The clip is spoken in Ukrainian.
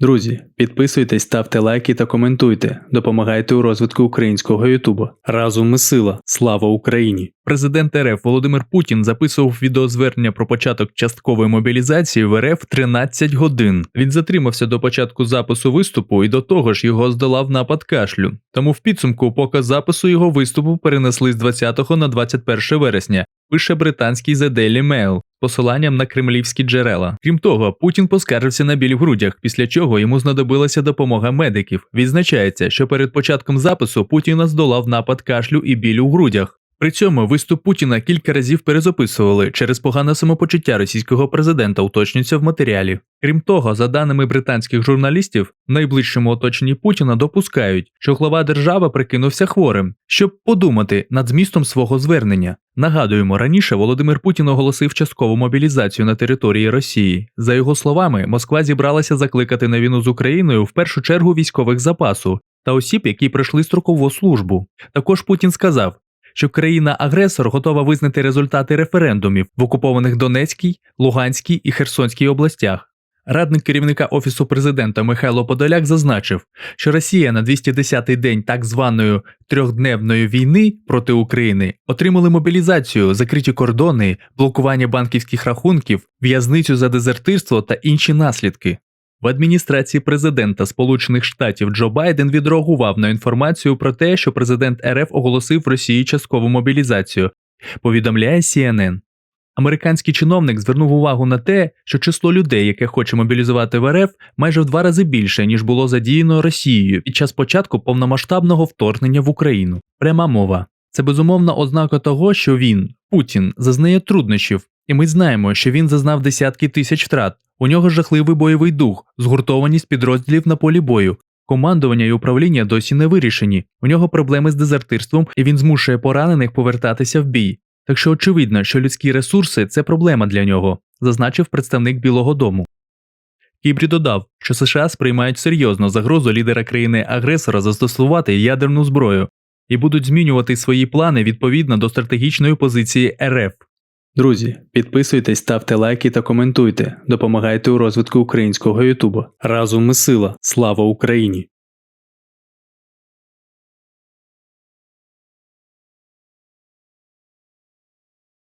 Друзі, підписуйтесь, ставте лайки та коментуйте. Допомагайте у розвитку українського Ютуба. Разом ми сила. Слава Україні! Президент РФ Володимир Путін записував відеозвернення про початок часткової мобілізації в РФ 13 годин. Він затримався до початку запису виступу і до того ж його здолав напад кашлю. Тому в підсумку показ запису його виступу перенесли з 20 на 21 вересня. Пише британський The Daily Mail посиланням на кремлівські джерела. Крім того, Путін поскаржився на біль в грудях, після чого йому знадобилася допомога медиків. Відзначається, що перед початком запису Путіна здолав напад кашлю і біль у грудях. При цьому виступ Путіна кілька разів перезаписували через погане самопочуття російського президента, уточнюється в матеріалі. Крім того, за даними британських журналістів, в найближчому оточенні Путіна допускають, що глава держави прикинувся хворим, щоб подумати над змістом свого звернення. Нагадуємо, раніше Володимир Путін оголосив часткову мобілізацію на території Росії. За його словами, Москва зібралася закликати на війну з Україною в першу чергу військових запасу та осіб, які пройшли строкову службу. Також Путін сказав, що країна-агресор готова визнати результати референдумів в окупованих Донецькій, Луганській і Херсонській областях. Радник керівника Офісу президента Михайло Подоляк зазначив, що Росія на 210-й день так званої трьохдневної війни проти України отримали мобілізацію, закриті кордони, блокування банківських рахунків, в'язницю за дезертирство та інші наслідки. В адміністрації президента Сполучених Штатів Джо Байден відреагував на інформацію про те, що президент РФ оголосив Росії часткову мобілізацію. Повідомляє CNN. Американський чиновник звернув увагу на те, що число людей, яке хоче мобілізувати в РФ, майже в два рази більше, ніж було задіяно Росією під час початку повномасштабного вторгнення в Україну. Пряма мова. Це безумовна ознака того, що він, Путін, зазнає труднощів, і ми знаємо, що він зазнав десятки тисяч втрат. У нього жахливий бойовий дух, згуртованість підрозділів на полі бою. Командування і управління досі не вирішені. У нього проблеми з дезертирством, і він змушує поранених повертатися в бій. Так що очевидно, що людські ресурси це проблема для нього, зазначив представник Білого Дому. Кібрі додав, що США сприймають серйозно загрозу лідера країни-агресора застосувати ядерну зброю і будуть змінювати свої плани відповідно до стратегічної позиції РФ. Друзі, підписуйтесь, ставте лайки та коментуйте. Допомагайте у розвитку українського Ютуба. Разом ми сила. Слава Україні!